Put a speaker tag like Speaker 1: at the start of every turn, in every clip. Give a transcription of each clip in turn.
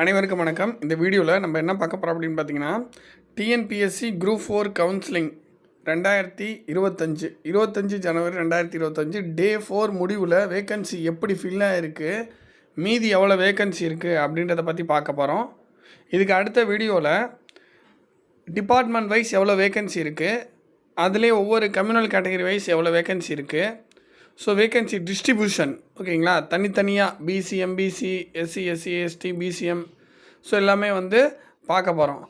Speaker 1: அனைவருக்கும் வணக்கம். இந்த வீடியோவில் நம்ம என்ன பார்க்க போகிறோம் அப்படின்னு பார்த்தீங்கன்னா டிஎன்பிஎஸ்சி குரூப் ஃபோர் கவுன்சிலிங் ரெண்டாயிரத்தி இருபத்தஞ்சு. இருபத்தஞ்சு ஜனவரி ரெண்டாயிரத்தி இருபத்தஞ்சு டே ஃபோர் முடிவில் வேக்கன்சி எப்படி ஃபில் ஆகிருக்கு மீதி எவ்வளோ வேக்கன்சி இருக்குது அப்படின்றத பற்றி பார்க்க போகிறோம் இதுக்கு அடுத்த வீடியோவில் டிபார்ட்மெண்ட் வைஸ் எவ்வளோ வேக்கன்சி இருக்குது அதிலே ஒவ்வொரு கம்யூனல் கேட்டகரி வைஸ் எவ்வளோ வேக்கன்சி இருக்குது ஸோ வேகன்சி டிஸ்ட்ரிபியூஷன் ஓகேங்களா தனித்தனியாக BC MBC SC SC ST BCM so எல்லாமே வந்து பார்க்க போகிறோம்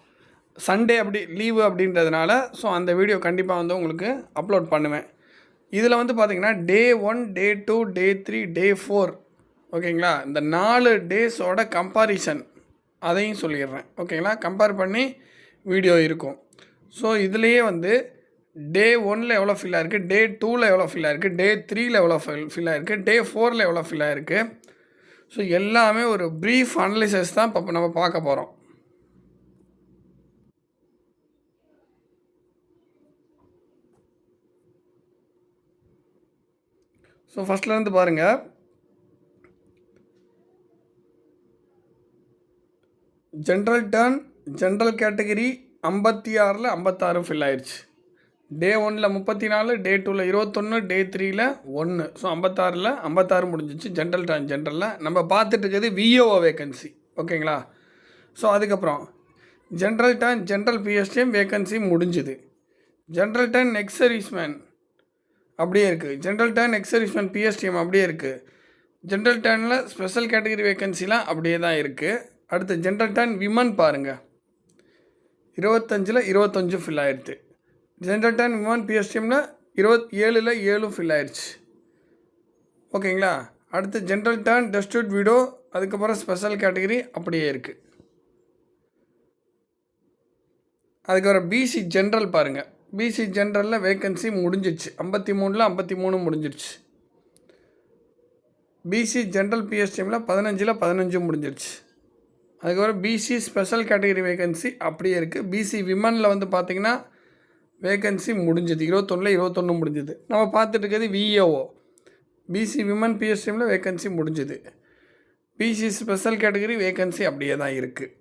Speaker 1: சண்டே அப்படி லீவு அப்படின்றதுனால ஸோ அந்த வீடியோ கண்டிப்பாக வந்து உங்களுக்கு அப்லோட் பண்ணுவேன். இதில் வந்து பார்த்திங்கன்னா day one day two day three day four ஓகேங்களா இந்த நாலு டேஸோட கம்பாரிசன் அதையும் சொல்லிடுறேன். ஓகேங்களா கம்பேர் பண்ணி வீடியோ இருக்கும். ஸோ இதுலேயே வந்து டே ஒனில் எவ்வளோ ஃபில் ஆயிருக்கு? டே டூவில் எவ்வளோ ஃபில் ஆயிருக்கு? டே த்ரீயில் எவ்வளோ ஃபில் ஃபில் ஆயிருக்கு? டே ஃபோரில் எவ்வளோ ஃபில் ஆயிருக்கு? ஸோ எல்லாமே ஒரு ப்ரீஃப் அனலிசஸ் தான் இப்போ நம்ம பார்க்க போகிறோம் ஸோ ஃபஸ்ட்லேருந்து பாருங்கள் ஜென்ரல் டர்ன் ஜென்ரல் கேட்டகரி ஐம்பத்தி ஆறில் ஐம்பத்தாறு ஃபில் ஆயிடுச்சு டே ஒனில் முப்பத்தி நாலு டே டூவில் இருபத்தொன்று டே த்ரீயில் ஒன்று ஸோ ஐம்பத்தாறில் ஐம்பத்தாறு முடிஞ்சிச்சு ஜென்ரல் டான் ஜென்ரலில் நம்ம பார்த்துட்டு இருக்கிறது விஓஓ வேக்கன்சி ஓகேங்களா? ஸோ அதுக்கப்புறம் general turn general PSTM vacancy முடிஞ்சுது. ஜென்ரல் டான் எக்ஸரிஸ்மேன் அப்படியே இருக்குது general turn ex servicemen PSTM அப்படியே இருக்குது ஜென்ரல் டேர்னில் ஸ்பெஷல் கேட்டகரி வேக்கன்சிலாம் அப்படியே தான் இருக்குது அடுத்து ஜென்ரல் டேர்ன் விமன் பாருங்கள் இருபத்தஞ்சில் இருபத்தஞ்சு ஃபில் ஆயிடுது ஜென்ரல் டர்ன் விமன் பிஎஸ்டிஎம்ல இருபத்தி ஏழில் ஏழும் ஃபில் ஆயிடுச்சு ஓகேங்களா? அடுத்து ஜென்ரல் டர்ன் டெஸ்டியூட் வீடோ அதுக்கப்புறம் ஸ்பெஷல் கேட்டகரி அப்படியே இருக்குது அதுக்கப்புறம் பிசி ஜென்ரல் பாருங்கள் பிசி ஜென்ரலில் வேக்கன்சி முடிஞ்சிடுச்சு ஐம்பத்தி மூணில் ஐம்பத்தி மூணு முடிஞ்சிடுச்சு பிசி ஜென்ரல் பிஎஸ்டிஎம்மில் பதினஞ்சில் பதினஞ்சு முடிஞ்சிடுச்சு அதுக்கப்புறம் பிசி ஸ்பெஷல் கேட்டகரி வேகன்சி அப்படியே இருக்குது பிசி விமனில் வந்து பார்த்திங்கன்னா வேகன்சி முடிஞ்சது. இருபத்தொன்னில் இருபத்தொன்று முடிஞ்சது. நம்ம பார்த்துட்டு இருக்கிறது விஏஓ பிசி விமன் பிஎஸ்டிஎம்மில் வேகன்சி முடிஞ்சுது. பிசி ஸ்பெஷல் கேட்டகரி வேகன்சி அப்படியே தான் இருக்குது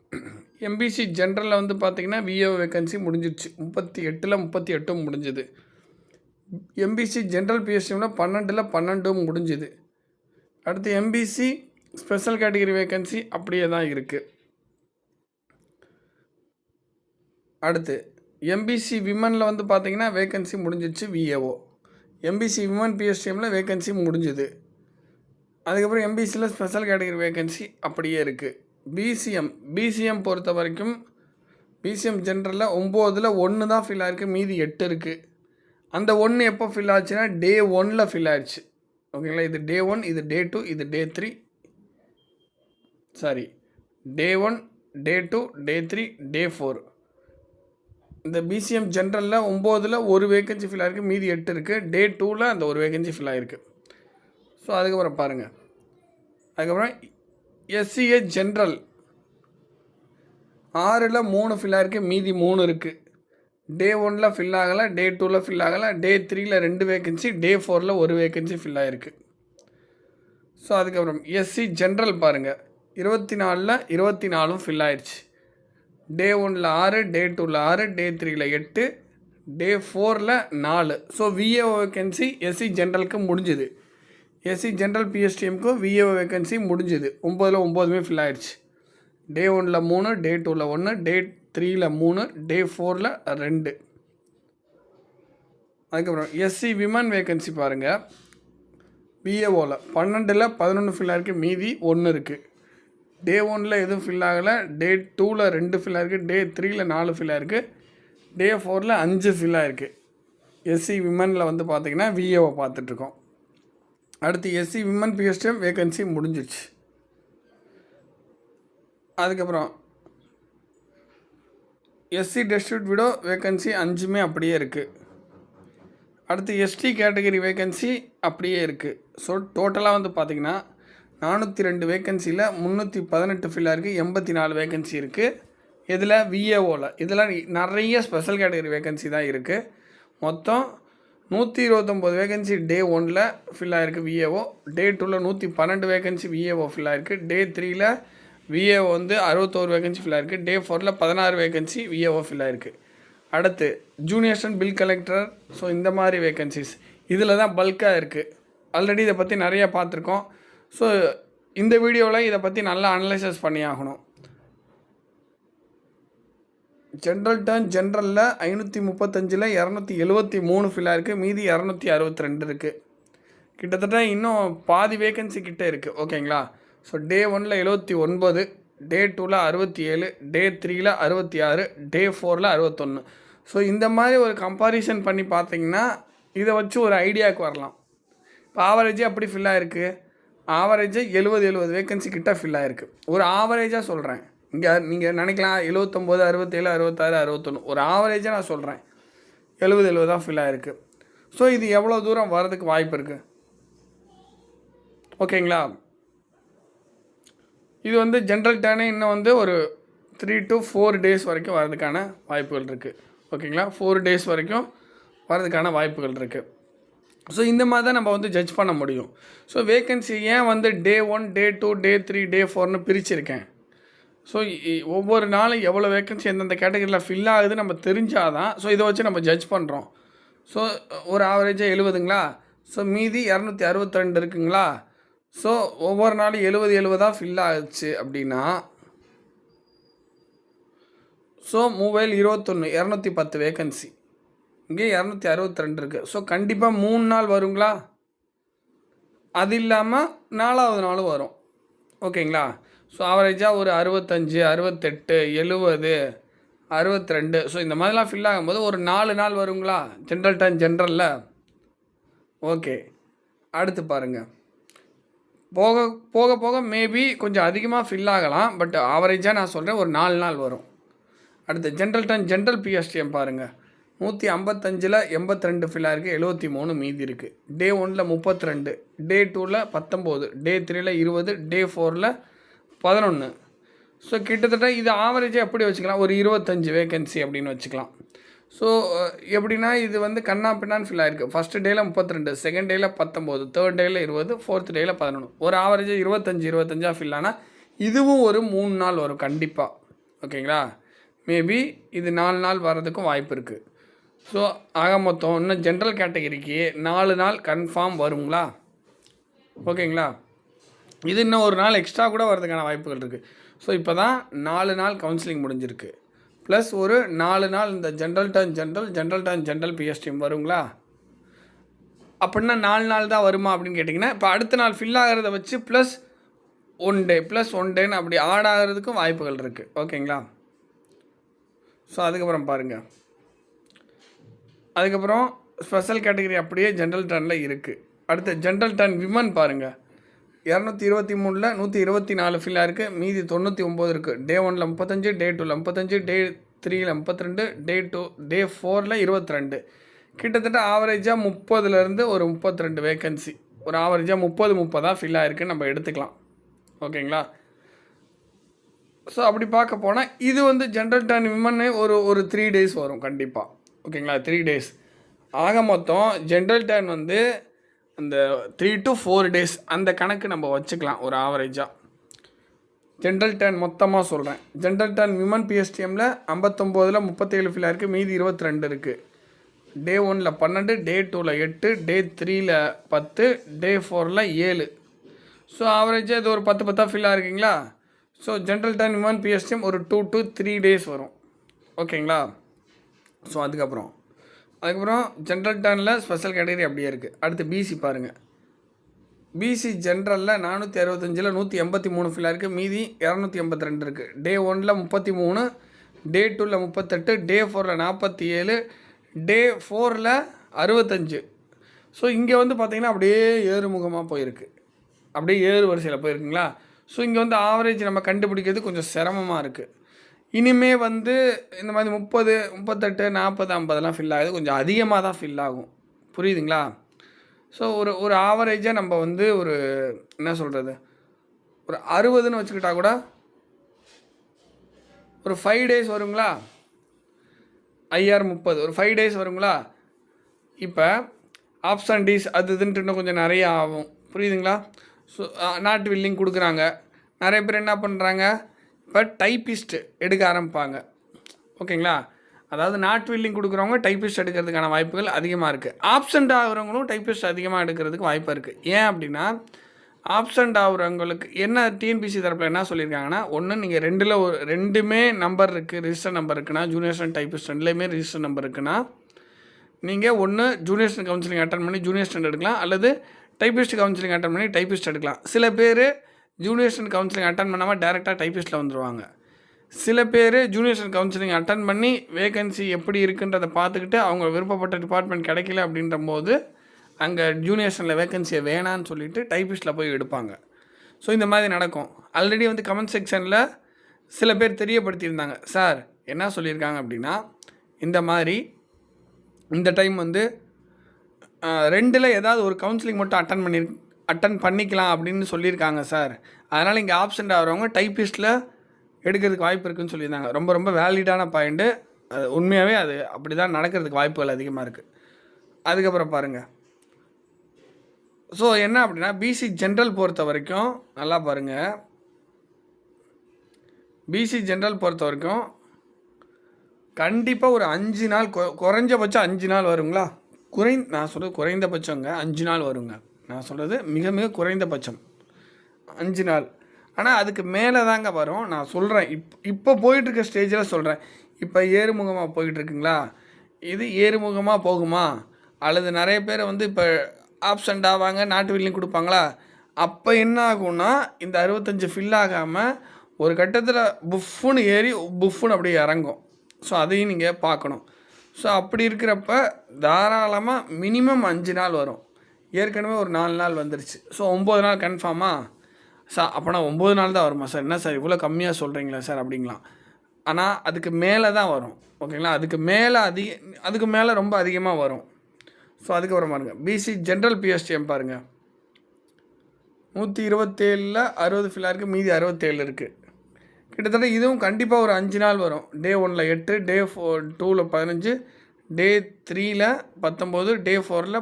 Speaker 1: எம்பிசி ஜென்ரலில் வந்து பார்த்திங்கன்னா விஏஓ வேகன்சி முடிஞ்சிடுச்சு முப்பத்தி எட்டில் முப்பத்தி எட்டும் முடிஞ்சுது. எம்பிசி ஜென்ரல் பிஎஸ்டிஎம்மில் பன்னெண்டில் பன்னெண்டும் முடிஞ்சுது. அடுத்து எம்பிசி ஸ்பெஷல் கேட்டகரி வேக்கன்சி அப்படியே தான் இருக்குது அடுத்து எம்பிசி விமனில் வந்து பார்த்தீங்கன்னா வேக்கன்சி முடிஞ்சிச்சு விஏஓ எம்பிசி விமன் பிஎஸ்டிஎம்மில் வேக்கன்சி முடிஞ்சுது. அதுக்கப்புறம் எம்பிசியில் ஸ்பெஷல் கேட்டகரி வேக்கன்சி அப்படியே இருக்குது பிசிஎம் பிசிஎம் பொறுத்த வரைக்கும் பிசிஎம் ஜென்ரலில் ஒம்போதில் ஒன்று தான் ஃபில் ஆயிருக்கு மீதி எட்டு இருக்குது அந்த ஒன்று எப்போ ஃபில் ஆச்சுன்னா டே ஒனில் ஃபில் ஆயிடுச்சு. ஓகேங்களா இது டே ஒன் இது டே டூ இது day three sorry day one day two day three day four இந்த பிசிஎம் ஜென்ரலில் ஒம்போதில் ஒரு வேக்கன்சி ஃபில் ஆகிருக்கு மீதி எட்டு இருக்குது டே டூவில் அந்த ஒரு வேக்கன்சி ஃபில் ஆகிருக்கு ஸோ அதுக்கப்புறம் பாருங்கள் அதுக்கப்புறம் எஸ்சிஏ ஜென்ரல் ஆறில் மூணு ஃபில் ஆகிருக்கு மீதி மூணு இருக்குது டே ஒனில் ஃபில் ஆகலை டே டூவில் ஃபில் ஆகலை டே த்ரீயில் ரெண்டு வேக்கன்சி டே ஃபோரில் ஒரு வேக்கன்சி ஃபில் ஆகிருக்கு ஸோ அதுக்கப்புறம் எஸ்சி ஜென்ரல் பாருங்கள் இருபத்தி நாலில் இருபத்தி நாலும் ஃபில் ஆயிடுச்சு டே ஒனில் ஆறு டே டூவில் ஆறு டே த்ரீயில் எட்டு டே ஃபோரில் நாலு. ஸோ விஏஓ வேக்கன்சி எஸ்சி ஜென்ரலுக்கு முடிஞ்சுது. எஸ்சி ஜென்ரல் பிஎஸ்டிஎம்க்கும் விஏஓ வேக்கன்சி முடிஞ்சுது. ஒம்போதில் ஒம்போதுமே ஃபில் ஆயிடுச்சு டே ஒனில் மூணு டே டூவில் ஒன்று டே த்ரீயில் மூணு டே ஃபோரில் ரெண்டு. அதுக்கப்புறம் எஸ்சி விமன் வேக்கன்சி பாருங்கள் பிஏஓவில் பன்னெண்டில் பதினொன்று ஃபில் ஆயிருக்கு மீதி ஒன்று இருக்குது டே ஒனில் எதுவும் ஃபில் ஆகலை. டே டூவில் ரெண்டு ஃபில் ஆகிருக்கு டே த்ரீயில் நாலு ஃபில் ஆகிருக்கு டே ஃபோரில் அஞ்சு ஃபில் ஆகிருக்கு எஸ்சி விமனில் வந்து பார்த்திங்கன்னா விஏவை பார்த்துட்ருக்கோம் அடுத்து எஸ்சி விமன் பிஎஸ்டிஎம் வேகன்சி முடிஞ்சிச்சு அதுக்கப்புறம் எஸ்சி டெஸ்டியூட் விடோ வேகன்சி அஞ்சுமே அப்படியே இருக்குது அடுத்து எஸ்டி கேட்டகரி வேக்கன்சி அப்படியே இருக்குது ஸோ டோட்டலாக வந்து பார்த்திங்கன்னா நானூற்றி ரெண்டு வேக்கன்சியில் முந்நூற்றி பதினெட்டு ஃபில்லாக இருக்குது எண்பத்தி நாலு வேக்கன்சி இருக்குது இதில் விஏஓவில் இதில் நிறைய ஸ்பெஷல் கேட்டகரி வேக்கன்சி தான் இருக்குது மொத்தம் நூற்றி இருபத்தொம்போது வேகன்சி டே ஒனில் ஃபில் ஆகிருக்கு விஏஓ டே டூவில் நூற்றி பன்னெண்டு வேகன்சி விஏஓ ஃபில் ஆகிருக்கு டே த்ரீயில் விஏஓ வந்து அறுபத்தோரு வேகன்சி ஃபில் இருக்குது டே ஃபோரில் பதினாறு வேகன்சி விஏஓ ஃபில் இருக்குது அடுத்து junior assistant and bill collector so இந்த மாதிரி வேகன்சிஸ் இதில் தான் பல்காக இருக்குது ஆல்ரெடி இதை பற்றி நிறையா பார்த்துருக்கோம். ஸோ இந்த வீடியோவில் இதை பற்றி நல்லா அனலைசஸ் பண்ணி ஆகணும். ஜென்ரல் டர்ன் ஜென்ரலில் ஐநூற்றி முப்பத்தஞ்சில் இரநூத்தி எழுபத்தி மூணு ஃபில்லாக இருக்குது மீதி இரநூத்தி அறுபத்தி ரெண்டு இருக்குது கிட்டத்தட்ட இன்னும் பாதி வேகன்சி கிட்டே இருக்குது ஓகேங்களா ஸோ டே ஒனில் எழுபத்தி ஒன்பது டே டூவில் அறுபத்தி ஏழு டே த்ரீயில் அறுபத்தி ஆறு டே ஃபோரில் அறுபத்தொன்று ஸோ இந்த மாதிரி ஒரு கம்பாரிசன் பண்ணி பார்த்தீங்கன்னா இதை வச்சு ஒரு ஐடியாவுக்கு வரலாம். இப்போ ஆவரேஜே அப்படி ஃபில்லாக இருக்குது ஆவரேஜாக எழுபது எழுபது வேகன்சி கிட்ட ஃபில் ஆகிருக்கு ஒரு ஆவரேஜாக சொல்கிறேன் இங்கே நீங்கள் நினைக்கலாம் எழுபத்தொம்போது அறுபத்தேழு அறுபத்தாறு அறுபத்தொன்று ஒரு ஆவரேஜாக நான் சொல்கிறேன் எழுபது எழுபது தான் ஃபில் ஆகிருக்கு ஸோ இது எவ்வளோ தூரம் வர்றதுக்கு வாய்ப்பு இருக்குது ஓகேங்களா இது வந்து ஜென்ரல் டேனே இன்னும் வந்து ஒரு த்ரீ டு ஃபோர் டேஸ் வரைக்கும் வரதுக்கான வாய்ப்புகள் இருக்குது ஓகேங்களா ஃபோர் டேஸ் வரைக்கும் வரதுக்கான வாய்ப்புகள் இருக்குது ஸோ இந்த மாதிரி தான் நம்ம வந்து ஜட்ஜ் பண்ண முடியும். ஸோ வேக்கன்சி ஏன் வந்து day one day two day three day ஃபோர்னு பிரிச்சிருக்கேன்? ஸோ ஒவ்வொரு நாளும் எவ்வளோ வேக்கன்சி எந்தெந்த கேட்டகரியில் ஃபில் ஆகுது நம்ம தெரிஞ்சால் தான் ஸோ இதை வச்சு நம்ம ஜட்ஜ் பண்ணுறோம் ஸோ ஒரு ஆவரேஜாக எழுபதுங்களா? ஸோ மீதி இரநூத்தி அறுபத்தி ரெண்டு இருக்குங்களா? ஸோ ஒவ்வொரு நாளும் எழுபது எழுபதாக ஃபில் ஆகிடுச்சு அப்படின்னா ஸோ மொபைல் இருபத்தொன்று இரநூத்தி பத்து வேக்கன்சி இங்கே இரநூத்தி அறுபத்தி ரெண்டு இருக்குது ஸோ கண்டிப்பாக மூணு நாள் வருங்களா? அது இல்லாமல் நாலாவது நாளும் வரும். ஓகேங்களா ஸோ ஆவரேஜாக ஒரு அறுபத்தஞ்சு அறுபத்தெட்டு எழுபது அறுபத்தி ரெண்டு. ஸோ இந்த மாதிரிலாம் ஃபில் ஆகும்போது ஒரு நாலு நாள் வருங்களா? ஜென்ரல் டைம் ஜென்ரலில் ஓகே அடுத்து பாருங்கள் போக போக போக மேபி கொஞ்சம் அதிகமாக ஃபில் ஆகலாம். பட் ஆவரேஜாக நான் சொல்கிறேன் ஒரு நாலு நாள் வரும். அடுத்து ஜென்ரல் டன் ஜென்ரல் பிஎஸ்டிஎம் பாருங்கள் நூற்றி ஐம்பத்தஞ்சில் எண்பத்தி ரெண்டு ஃபில்லாக இருக்குது எழுபத்தி மூணு மீதி இருக்குது டே ஒனில் முப்பத்தி ரெண்டு டே டூவில் பத்தொம்போது டே த்ரீயில் இருபது டே ஃபோரில் பதினொன்று ஸோ கிட்டத்தட்ட இது ஆவரேஜாக எப்படி வச்சுக்கலாம்? ஒரு இருபத்தஞ்சி வேகன்சி அப்படின்னு வச்சுக்கலாம். ஸோ எப்படின்னா இது வந்து கண்ணா பின்னான்னு ஃபில் ஆயிருக்கு. ஃபஸ்ட்டு டேயில் முப்பத்தி ரெண்டு செகண்ட் டேயில் பத்தொம்போது தேர்ட் டேயில் இருபது ஃபோர்த் டேயில் பதினொன்று ஒரு ஆவரேஜாக இருபத்தஞ்சி இருபத்தஞ்சாக ஃபில் ஆனால் இதுவும் ஒரு மூணு நாள் வரும் கண்டிப்பாக ஓகேங்களா மேபி இது நாலு நாள் வர்றதுக்கும் வாய்ப்பு இருக்குது ஸோ ஆக மொத்தம் இன்னும் ஜென்ரல் கேட்டகரிக்கு நாலு நாள் கன்ஃபார்ம் வருங்களா? ஓகேங்களா? இது இன்னும் ஒரு நாள் எக்ஸ்ட்ரா கூட வரதுக்கான வாய்ப்புகள் இருக்குது ஸோ இப்போ தான் நாலு நாள் கவுன்சிலிங் முடிஞ்சிருக்கு. ப்ளஸ் ஒரு நாலு நாள் இந்த general turn general general turn general PSTM வருங்களா? அப்படின்னா நாலு நாள் தான் வருமா அப்படின்னு கேட்டிங்கன்னா இப்போ அடுத்த நாள் ஃபில் ஆகிறத வச்சு plus one day plus one டேன்னு அப்படி ஆட் ஆகிறதுக்கும் வாய்ப்புகள் இருக்குது ஓகேங்களா? ஸோ அதுக்கப்புறம் பாருங்கள் அதுக்கப்புறம் ஸ்பெஷல் கேட்டகரி அப்படியே ஜென்ரல் டர்னில் இருக்குது அடுத்து ஜென்ரல் டர்ன் விமன் பாருங்கள் இரநூத்தி இருபத்தி மூணில் நூற்றி இருபத்தி நாலு ஃபில்லாக இருக்குது மீதி தொண்ணூற்றி ஒம்பது இருக்குது டே ஒனில் முப்பத்தஞ்சு டே டூவில் முப்பத்தஞ்சு டே த்ரீயில் முப்பத்திரெண்டு டே டூ டே ஃபோரில் இருபத்தி ரெண்டு கிட்டத்தட்ட ஆவரேஜாக முப்பதுலேருந்து ஒரு முப்பத்தி ரெண்டு வேக்கன்சி ஒரு ஆவரேஜாக முப்பது முப்பதாக ஃபில் ஆகிருக்குன்னு நம்ம எடுத்துக்கலாம். ஓகேங்களா? ஸோ அப்படி பார்க்க போனால் இது வந்து ஜென்ரல் டர்ன் விமன்னு ஒரு ஒரு த்ரீ டேஸ் வரும் கண்டிப்பாக ஓகேங்களா? த்ரீ டேஸ் ஆக மொத்தம் ஜென்ரல் டேர்ன் வந்து அந்த த்ரீ டு ஃபோர் டேஸ் அந்த கணக்கு நம்ம வச்சுக்கலாம் ஒரு ஆவரேஜாக ஜென்ரல் டேர்ன் மொத்தமாக சொல்கிறேன் ஜென்ரல் டேர்ன் விமன் பிஎஸ்டிஎம்மில் ஐம்பத்தொம்போதில் முப்பத்தேழு ஃபில்லாக இருக்குது மீதி இருபத்தி ரெண்டு இருக்குது டே ஒனில் பன்னெண்டு டே டூவில் எட்டு டே த்ரீயில் பத்து டே ஃபோரில் ஏழு. ஸோ ஆவரேஜாக இது ஒரு பத்து பத்தாக ஃபில்லாக இருக்குங்களா? So general turn women PSTM ஒரு டூ டு த்ரீ டேஸ் வரும். ஓகேங்களா? ஸோ அதுக்கப்புறம். அதுக்கப்புறம் ஜென்ரல் டர்னில் ஸ்பெஷல் கேட்டகரி அப்படியே இருக்குது அடுத்து பிசி பாருங்கள் பிசி ஜென்ரலில் நானூற்றி அறுபத்தஞ்சில் நூற்றி எண்பத்தி மூணு ஃபில்லாக இருக்குது மீதி இரநூத்தி எண்பத்தி ரெண்டு இருக்குது டே ஒனில் முப்பத்தி மூணு டே டூவில் முப்பத்தெட்டு டே ஃபோரில் நாற்பத்தி ஏழு டே ஃபோரில் அறுபத்தஞ்சு. ஸோ இங்கே வந்து பார்த்திங்கன்னா அப்படியே ஏறுமுகமாக போயிருக்கு. அப்படியே ஏறு வரிசையில் போயிருக்குங்களா? ஸோ இங்கே வந்து ஆவரேஜ் நம்ம கண்டுபிடிக்கிறது கொஞ்சம் சிரமமாக இருக்குது இனிமே வந்து இந்த மாதிரி முப்பது முப்பத்தெட்டு நாற்பது ஐம்பதெல்லாம் ஃபில் ஆகுது. கொஞ்சம் அதிகமாக தான் ஃபில் ஆகும். புரியுதுங்களா? ஸோ ஒரு ஒரு ஆவரேஜாக நம்ம வந்து ஒரு என்ன சொல்கிறது ஒரு அறுபதுன்னு வச்சுக்கிட்டா கூட ஒரு ஃபைவ் டேஸ் வருங்களா? ஐஆர் முப்பது. ஒரு ஃபைவ் டேஸ் வருங்களா? இப்போ ஆப்ஷன் டீஸ் அது இதுன்ட்டு இன்னும் கொஞ்சம் நிறைய ஆகும். புரியுதுங்களா? ஸோ நாட் வில்லிங் கொடுக்குறாங்க. நிறைய பேர் என்ன பண்ணுறாங்க பட் டைப்பிஸ்ட் எடுக்க ஆரம்பிப்பாங்க. ஓகேங்களா? அதாவது நாட் வில்லிங் கொடுக்குறவங்க டைப்பிஸ்ட் எடுக்கிறதுக்கான வாய்ப்புகள் அதிகமாக இருக்குது ஆப்சண்ட் ஆகிறவங்களும் டைப்பிஸ்ட் அதிகமாக எடுக்கிறதுக்கு வாய்ப்பு இருக்குது ஏன் அப்படின்னா ஆப்சண்ட் ஆகுறவங்களுக்கு என்ன டிஎன்பிசி தரப்பில் என்ன சொல்லியிருக்காங்கன்னா ஒன்று நீங்கள் ரெண்டில் ஒரு ரெண்டுமே நம்பர் இருக்குது ரிஜிஸ்டர் நம்பர் இருக்குன்னா ஜூனியர்ஸ் டைப்பிஸ்ட் ரெண்டுலேயுமே ரிஜிஸ்டர் நம்பர் இருக்குன்னா நீங்கள் ஒன்று ஜூனியர் கவுன்சிலிங் அட்டன் பண்ணி ஜூனியர் ஸ்டாண்ட் எடுக்கலாம் அல்லது டைப்பிஸ்ட் கவுன்சிலிங் அட்டன் பண்ணி டைப்பிஸ்ட் எடுக்கலாம். சில பேர் ஜூனியர்ஸ்டன் கவுன்சிலிங் அட்டன் பண்ணாமல் டேரெக்டாக டைப்பிஸ்ட்டில் வந்துடுவாங்க சில பேர் ஜூனியர்ஸ்டன் கவுன்சிலிங் அட்டன் பண்ணி வேகன்சி எப்படி இருக்குன்றதை பார்த்துக்கிட்டு அவங்க விருப்பப்பட்ட டிபார்ட்மெண்ட் கிடைக்கல அப்படின்ற போது அங்கே ஜூனியர்ஸ்டனில் வேகன்சியை வேணான்னு சொல்லிட்டு டைப்பிஸ்ட்டில் போய் எடுப்பாங்க. ஸோ இந்த மாதிரி நடக்கும். ஆல்ரெடி வந்து கமெண்ட் செக்ஷனில் சில பேர் தெரியப்படுத்தியிருந்தாங்க. சார் என்ன சொல்லியிருக்காங்க அப்படின்னா இந்த மாதிரி இந்த டைம் வந்து ரெண்டில் ஏதாவது ஒரு கவுன்சிலிங் மட்டும் அட்டன் பண்ணி அட்டன் பண்ணிக்கலாம் அப்படின்னு சொல்லியிருக்காங்க சார். அதனால் இங்கே ஆப்சண்ட் ஆகிறவங்க டைப்பிஸ்ட்டில் எடுக்கிறதுக்கு வாய்ப்பு இருக்குதுன்னு சொல்லியிருந்தாங்க. ரொம்ப ரொம்ப வேலிடான பாயிண்ட்டு அது உண்மையாகவே அது அப்படி தான் நடக்கிறதுக்கு வாய்ப்புகள் அதிகமாக இருக்குது அதுக்கப்புறம் பாருங்கள் ஸோ என்ன அப்படின்னா பிசி ஜென்ரல் பொறுத்த வரைக்கும் நல்லா பாருங்கள் பிசி ஜென்ரல் பொறுத்த வரைக்கும் கண்டிப்பாக ஒரு அஞ்சு நாள் கொ- குறைஞ்சபட்சம் அஞ்சு நாள் வருங்களா? குறை நான் சொல்கிறது குறைந்தபட்சங்க அஞ்சு நாள் வருங்க. நான் சொல்கிறது மிக மிக குறைந்தபட்சம். அஞ்சு நாள். ஆனால் அதுக்கு மேலே தாங்க வரும். நான் சொல்கிறேன் இப் இப்போ போயிட்டுருக்க ஸ்டேஜில் சொல்கிறேன் இப்போ ஏறுமுகமாக போயிட்டுருக்குங்களா? இது ஏறுமுகமாக போகுமா? அல்லது நிறைய பேர் வந்து இப்போ ஆப்சண்ட் ஆவாங்க நாட்டு வில்லிங் கொடுப்பாங்களா? அப்போ என்ன ஆகும்னா இந்த அறுபத்தஞ்சு ஃபில் ஆகாமல் ஒரு கட்டத்தில் புஃப்னு ஏறி புஃப்னு அப்படியே இறங்கும். ஸோ அதையும் நீங்கள் பார்க்கணும். ஸோ அப்படி இருக்கிறப்ப தாராளமாக மினிமம் அஞ்சு நாள் வரும். ஏற்கனவே ஒரு நாலு நாள் வந்துருச்சு. ஸோ ஒம்பது நாள் கன்ஃபார்மாக சார் அப்போனா ஒம்பது நாள் தான் வருமா? சார் என்ன சார் இவ்வளோ கம்மியாக சொல்கிறீங்களா சார் அப்படிங்களாம் ஆனால் அதுக்கு மேலே தான் வரும். ஓகேங்களா அதுக்கு மேலே அதிக அதுக்கு மேலே ரொம்ப அதிகமாக வரும். ஸோ அதுக்கப்புறம் பாருங்கள் பிசி ஜென்ரல் பிஎஸ்டிஎம் பாருங்கள் நூற்றி இருபத்தேழில் அறுபது ஃபில்லாக இருக்குது மீதி அறுபத்தேழு இருக்குது கிட்டத்தட்ட இதுவும் கண்டிப்பாக ஒரு அஞ்சு நாள் வரும். டே ஒனில் எட்டு டே ஃபோர் டூவில் பதினஞ்சு டே த்ரீயில் பத்தொம்போது டே ஃபோரில்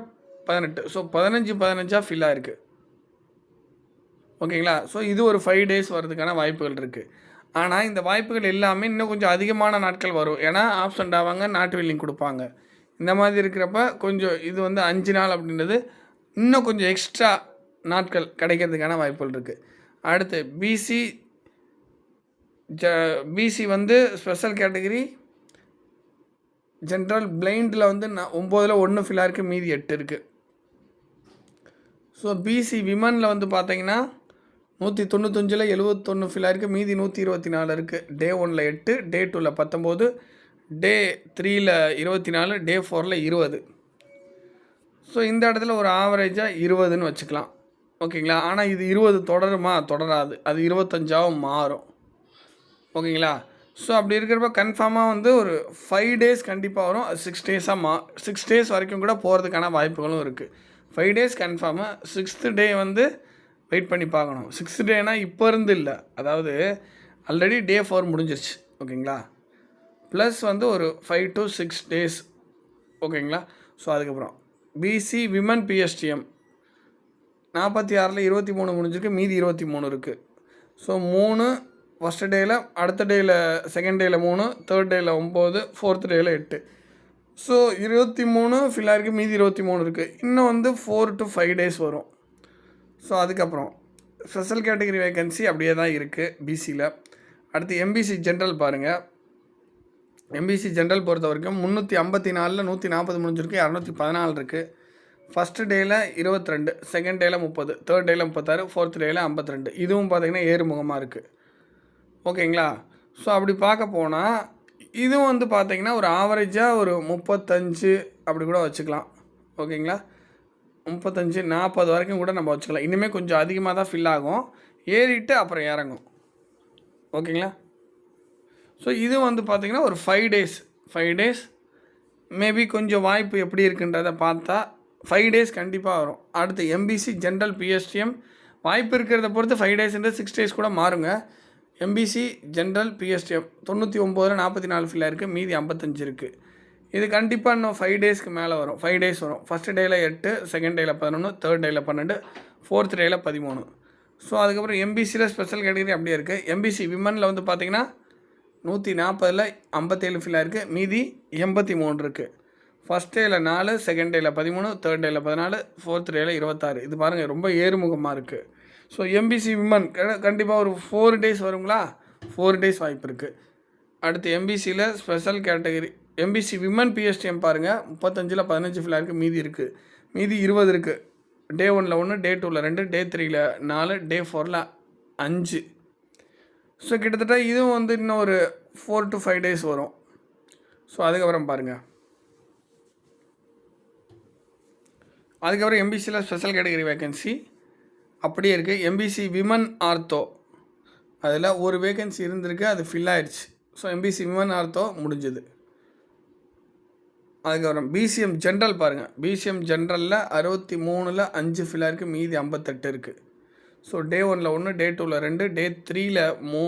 Speaker 1: பதினெட்டு ஸோ பதினஞ்சு பதினஞ்சாக ஃபில்லாக இருக்குது ஓகேங்களா ஸோ இது ஒரு ஃபைவ் டேஸ் வர்றதுக்கான வாய்ப்புகள் இருக்குது ஆனால் இந்த வாய்ப்புகள் எல்லாமே இன்னும் கொஞ்சம் அதிகமான நாட்கள் வரும். ஏன்னா ஆப்சண்ட் ஆவாங்க நாட்டு வெல்லிங் கொடுப்பாங்க. இந்த மாதிரி இருக்கிறப்ப கொஞ்சம் இது வந்து அஞ்சு நாள் அப்படின்றது இன்னும் கொஞ்சம் எக்ஸ்ட்ரா நாட்கள் கிடைக்கிறதுக்கான வாய்ப்புகள் இருக்குது அடுத்து பிசி ஜ பிசி வந்து ஸ்பெஷல் கேட்டகரி ஜென்ரல் பிளைண்டில் வந்து நான் ஒம்போதில் ஒன்று ஃபில்லாக இருக்குது மீதி எட்டு இருக்குது ஸோ பிசி விமனில் வந்து பார்த்தீங்கன்னா நூற்றி தொண்ணூத்தஞ்சில் எழுபத்தொன்று ஃபில்லாக இருக்குது மீதி நூற்றி இருபத்தி நாலு இருக்குது டே ஒனில் எட்டு டே டூவில் பத்தொம்போது டே த்ரீயில் இருபத்தி நாலு டே ஃபோரில் இருபது ஸோ இந்த இடத்துல ஒரு ஆவரேஜாக இருபதுன்னு வச்சுக்கலாம். ஓகேங்களா? ஆனால் இது இருபது தொடருமா? தொடராது. அது இருபத்தஞ்சாவும் மாறும். ஓகேங்களா? ஸோ அப்படி இருக்கிறப்ப கன்ஃபார்மாக வந்து ஒரு ஃபைவ் டேஸ் கண்டிப்பாக வரும். அது சிக்ஸ் டேஸாக மா சிக்ஸ் டேஸ் வரைக்கும் கூட போகிறதுக்கான வாய்ப்புகளும் இருக்குது five days confirm sixth day வந்து வெயிட் பண்ணி பார்க்கணும். சிக்ஸ்த் டேனா இப்போ இருந்து இல்லை. அதாவது ஆல்ரெடி டே ஃபோர் முடிஞ்சிருச்சு. ஓகேங்களா? ப்ளஸ் வந்து ஒரு ஃபைவ் டு சிக்ஸ் டேஸ் ஓகேங்களா? ஸோ அதுக்கப்புறம் பிசி விமன் பிஎஸ்டிஎம் நாற்பத்தி ஆறில் இருபத்தி மூணு முடிஞ்சிருக்கு. மீதி இருபத்தி மூணு இருக்குது ஸோ மூணு ஃபஸ்ட்டு டேயில் அடுத்த டேயில் செகண்ட் டேயில் மூணு தேர்ட் டேயில் ஒம்பது ஃபோர்த் டேயில் எட்டு. ஸோ இருபத்தி மூணு ஃபில்லாக இருக்குது மீதி இருபத்தி மூணு இருக்குது இன்னும் வந்து ஃபோர் டு ஃபைவ் டேஸ் வரும். ஸோ அதுக்கப்புறம் ஸ்பெஷல் கேட்டகரி வேகன்சி அப்படியே தான் இருக்குது பிசியில் அடுத்து எம்பிசி ஜென்ரல் பாருங்கள் எம்பிசி ஜென்ரல் பொறுத்த வரைக்கும் முந்நூற்றி ஐம்பத்தி நாலில் நூற்றி நாற்பது முடிஞ்சிருக்கு. இரநூத்தி பதினாலு இருக்குது ஃபஸ்ட்டு டேயில் இருபத்தி ரெண்டு செகண்ட் டேயில் முப்பது தேர்ட் டேயில் முப்பத்தாறு ஃபோர்த் டேயில் ஐம்பத்தி ரெண்டு. இதுவும் பார்த்திங்கன்னா ஏறுமுகமாக இருக்குது ஓகேங்களா ஸோ அப்படி பார்க்க போனால் இதுவும் வந்து பார்த்தீங்கன்னா ஒரு ஆவரேஜாக ஒரு முப்பத்தஞ்சு அப்படி கூட வச்சுக்கலாம். ஓகேங்களா? முப்பத்தஞ்சு நாற்பது வரைக்கும் கூட நம்ம வச்சுக்கலாம். இனிமேல் கொஞ்சம் அதிகமாக தான் ஃபில் ஆகும். ஏறிட்டு அப்புறம் இறங்கும். ஓகேங்களா? ஸோ இது வந்து பார்த்திங்கன்னா ஒரு five days five days maybe கொஞ்சம் வாய்ப்பு எப்படி இருக்குன்றதை பார்த்தா ஃபைவ் டேஸ் கண்டிப்பாக வரும். அடுத்து எம்பிசி ஜென்ரல் பிஎஸ்டிஎம் வாய்ப்பு இருக்கிறத பொறுத்து ஃபைவ் டேஸ்ன்றது சிக்ஸ் டேஸ் கூட மாறுங்க. எம்பிசி ஜென்ரல் பிஎஸ்டிஎம் தொண்ணூற்றி ஒம்போதில் நாற்பத்தி நாலு ஃபில்லாக இருக்குது மீதி ஐம்பத்தஞ்சு இருக்குது இது கண்டிப்பாக இன்னும் ஃபைவ் டேஸ்க்கு மேலே வரும். ஃபைவ் டேஸ் வரும். ஃபஸ்ட் டேயில் எட்டு செகண்ட் டேயில் பதினொன்று தேர்ட் டேயில் பன்னெண்டு ஃபோர்த் டேயில் பதிமூணு. ஸோ அதுக்கப்புறம் எம்பிசியில் ஸ்பெஷல் கேட்டகரி அப்படியே இருக்குது எம்பிசி விமனில் வந்து பார்த்தீங்கன்னா நூற்றி நாற்பதில் ஐம்பத்தேழு ஃபில்லாக இருக்குது மீதி எண்பத்தி மூணு இருக்குது ஃபஸ்ட் டேயில் நாலு செகண்ட் டேயில் பதிமூணு தேர்ட் டேயில் பதினாலு ஃபோர்த் டேயில் இருபத்தாறு. இது பாருங்கள் ரொம்ப ஏறுமுகமாக இருக்குது ஸோ எம்பிசி விமன் கண்டிப்பாக ஒரு ஃபோர் டேஸ் வருங்களா? ஃபோர் டேஸ் வாய்ப்பு இருக்குது அடுத்து எம்பிசியில் special category MBC women PSTM பாருங்கள் முப்பத்தஞ்சில் பதினஞ்சு ஃபிளாருக்கு இருக்குது மீதி இருக்குது மீதி இருபது இருக்குது டே ஒனில் ஒன்று டே டூவில் ரெண்டு டே த்ரீயில் நாலு டே ஃபோரில் அஞ்சு. ஸோ கிட்டத்தட்ட இதுவும் வந்து இன்னும் ஒரு ஃபோர் டு ஃபைவ் டேஸ் வரும். ஸோ அதுக்கப்புறம் பாருங்கள் அதுக்கப்புறம் எம்பிசியில் ஸ்பெஷல் கேட்டகரி வேகன்சி அப்படியே இருக்குது எம்பிசி விமன் ஆர்த்தோ அதில் ஒரு வேகன்சி இருந்திருக்கு அது ஃபில் ஆயிடுச்சு. ஸோ எம்பிசி விமன் ஆர்த்தோ முடிஞ்சது. அதுக்கப்புறம் பிசிஎம் ஜென்ரல் பாருங்கள் பிசிஎம் ஜென்ரலில் அறுபத்தி மூணில் அஞ்சு ஃபில்லாக இருக்குது மீதி ஐம்பத்தெட்டு இருக்குது ஸோ டே ஒனில் ஒன்று டே டூவில் ரெண்டு டே த்ரீயில் மூ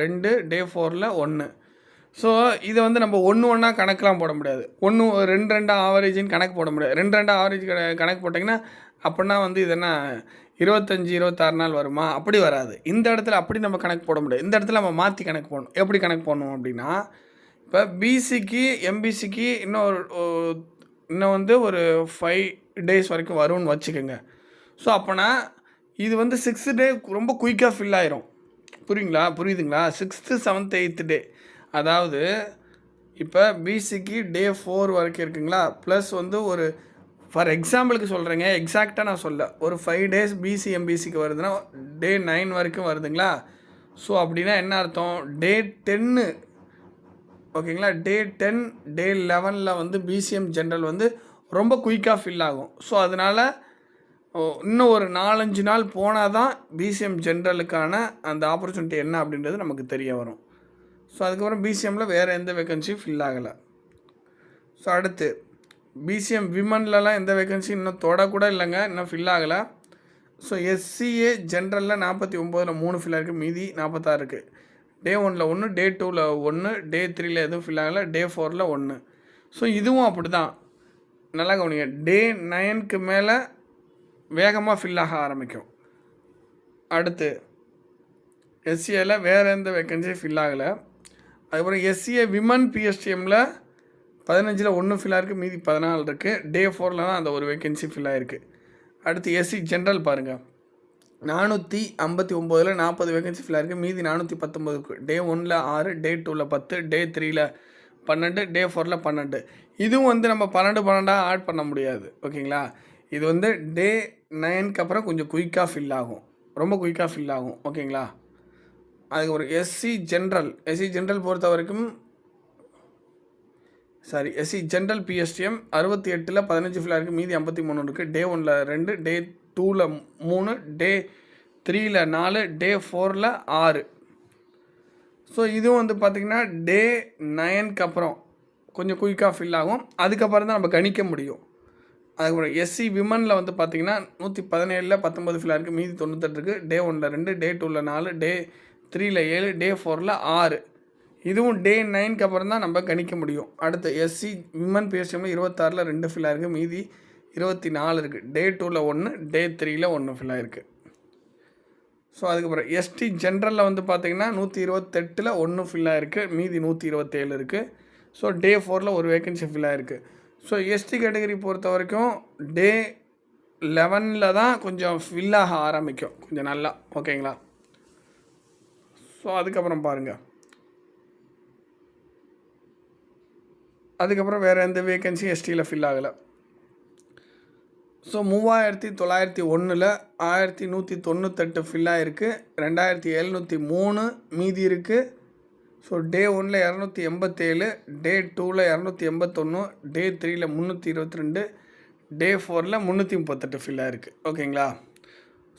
Speaker 1: ரெண்டு டே ஃபோரில் ஒன்று ஸோ இதை வந்து நம்ம ஒன்று ஒன்றா கணக்கெலாம் போட முடியாது. ஒன்று ரெண்டு ரெண்டாக ஆவரேஜின்னு கணக்கு போட முடியாது. ரெண்டு ரெண்டாக ஆவரேஜ் கணக்கு போட்டிங்கன்னா அப்படின்னா வந்து இது என்ன இருபத்தஞ்சி இருபத்தாறு நாள் வருமா? அப்படி வராது. இந்த இடத்துல அப்படி நம்ம கணக்கு போட முடியாது. இந்த இடத்துல நம்ம மாற்றி கணக்கு போடணும். எப்படி கணக்கு போடணும் அப்படின்னா இப்போ பிசிக்கு எம்பிசிக்கு இன்னும் ஒரு இன்னும் வந்து ஒரு ஃபைவ் டேஸ் வரைக்கும் வரும்னு வச்சுக்கோங்க. ஸோ அப்போனா இது வந்து சிக்ஸ்த்து டே ரொம்ப குயிக்காக ஃபில் ஆயிரும். புரியுங்களா? புரியுதுங்களா? சிக்ஸ்த்து செவன்த் எயித்து டே அதாவது இப்போ பிசிக்கு டே ஃபோர் வரைக்கும் இருக்குங்களா? ப்ளஸ் வந்து ஒரு ஃபார் எக்ஸாம்பிளுக்கு சொல்கிறேங்க எக்ஸாக்டாக நான் சொல்ல. ஒரு ஃபைவ் டேஸ் பிசிஎம்பிசிக்கு வருதுன்னா டே நைன் வரைக்கும் வருதுங்களா? ஸோ அப்படின்னா என்ன அர்த்தம்? டே டென்னு ஓகேங்களா? டே டென் டே லெவனில் வந்து பிசிஎம் ஜென்ரல் வந்து ரொம்ப குயிக்காக ஃபில் ஆகும். ஸோ அதனால் இன்னும் ஒரு நாலஞ்சு நாள் போனால் தான் பிசிஎம் ஜென்ரலுக்கான அந்த ஆப்பர்ச்சுனிட்டி என்ன அப்படின்றது நமக்கு தெரிய வரும். ஸோ அதுக்கப்புறம் பிசிஎம்மில் வேறு எந்த வேக்கன்சியும் ஃபில் ஆகலை. ஸோ அடுத்து பிசிஎம் விமன்லலாம் எந்த வேகன்சி இன்னும் தொட கூட இல்லைங்க. இன்னும் ஃபில் ஆகலை. ஸோ எஸ்சிஏ ஜென்ரலில் நாற்பத்தி ஒம்போதில் மூணு ஃபில் இருக்குது மீதி நாற்பத்தாறு இருக்குது டே ஒனில் ஒன்று டே டூவில் ஒன்று டே த்ரீல எதுவும் ஃபில் ஆகலை. டே ஃபோரில் ஒன்று ஸோ இதுவும் அப்படி தான் நல்லா கவனிங்க. டே நைனுக்கு மேலே வேகமாக ஃபில் ஆக ஆரம்பிக்கும். அடுத்து எஸ்சிஏல வேறு எந்த வேக்கன்சியும் ஃபில் ஆகலை. அதுக்கப்புறம் எஸ்சிஏ விமன் பிஎஸ்டிஎம்மில் பதினஞ்சில் ஒன்று ஃபில் ஆயிருக்கு மீதி பதினாலு இருக்குது டே ஃபோரில் தான் அந்த ஒரு வேக்கன்சி ஃபில் இருக்குது அடுத்து எஸ்சி ஜென்ரல் பாருங்கள் நானூற்றி ஐம்பத்தி ஒம்போதில் நாற்பது வேகன்சி ஃபில் ஆயிருக்கு மீதி நானூற்றி பத்தொம்போது இருக்குது டே ஒனில் ஆறு டே டூவில் பத்து டே த்ரீயில் பன்னெண்டு டே ஃபோரில் பன்னெண்டு. இதுவும் வந்து நம்ம பன்னெண்டு பன்னெண்டாக ஆட் பண்ண முடியாது. ஓகேங்களா? இது வந்து டே நைனுக்கு அப்புறம் கொஞ்சம் குயிக்காக ஃபில் ஆகும். ரொம்ப குயிக்காக ஃபில் ஆகும். ஓகேங்களா? அதுக்கப்புறம் எஸ்சி ஜென்ரல் எஸ்சி ஜென்ரல் பொறுத்த வரைக்கும் சாரி எஸ்சி ஜென்ரல் பிஎஸ்டிஎம் அறுபத்தி எட்டில் பதினஞ்சு ஃபில்லாக இருக்குது மீதி ஐம்பத்தி மூணு இருக்குது டே ஒனில் ரெண்டு டே டூவில் மூணு டே த்ரீயில் நாலு டே ஃபோரில் ஆறு. ஸோ இதுவும் வந்து பார்த்திங்கன்னா டே நைனுக்கு அப்புறம் கொஞ்சம் குயிக்காக ஃபில் ஆகும். அதுக்கப்புறம் தான் நம்ம கணிக்க முடியும். அதுக்கப்புறம் எஸ்சி விமனில் வந்து பார்த்திங்கன்னா நூற்றி பதினேழில் பத்தொம்பது ஃபில்லாக இருக்குது மீதி தொண்ணூத்தெட்டு இருக்குது டே ஒனில் ரெண்டு டே டூவில் நாலு டே த்ரீயில் ஏழு டே ஃபோரில் ஆறு. இதுவும் டே நைனுக்கு அப்புறம் தான் நம்ம கணிக்க முடியும். அடுத்து எஸ்சி விமன் பிஎஸ்எம்ல இருபத்தாறில் ரெண்டு ஃபில்லாக இருக்குது மீதி இருபத்தி நாலு இருக்குது டே டூவில் ஒன்று டே த்ரீயில் ஒன்று ஃபில்லாக இருக்குது ஸோ அதுக்கப்புறம் எஸ்டி ஜென்ரலில் வந்து பார்த்திங்கன்னா நூற்றி இருபத்தெட்டில் ஒன்று ஃபில்லாக இருக்குது மீதி நூற்றி இருபத்தேழு இருக்குது ஸோ டே ஃபோரில் ஒரு வேக்கன்சி ஃபில்லாக இருக்குது ஸோ எஸ்டி கேட்டகரி பொறுத்த வரைக்கும் டே லெவனில் தான் கொஞ்சம் ஃபில்லாக ஆக ஆரம்பிக்கும். கொஞ்சம் நல்லா ஓகேங்களா ஸோ அதுக்கப்புறம் பாருங்கள் அதுக்கப்புறம் வேறு எந்த வேகன்சியும் எஸ்டியில் ஃபில் ஆகலை. ஸோ மூவாயிரத்தி தொள்ளாயிரத்தி ஒன்றில் ஆயிரத்தி நூற்றி தொண்ணூத்தெட்டு ஃபில் ஆகிருக்கு ரெண்டாயிரத்தி எழுநூற்றி மூணு மீதி இருக்குது ஸோ டே ஒனில் இரநூத்தி எண்பத்தேழு டே டூவில் இரநூத்தி எண்பத்தொன்று டே த்ரீயில் முந்நூற்றி இருபத்தி ரெண்டு டே ஃபோரில் முந்நூற்றி முப்பத்தெட்டு ஃபில்லாக இருக்குது ஓகேங்களா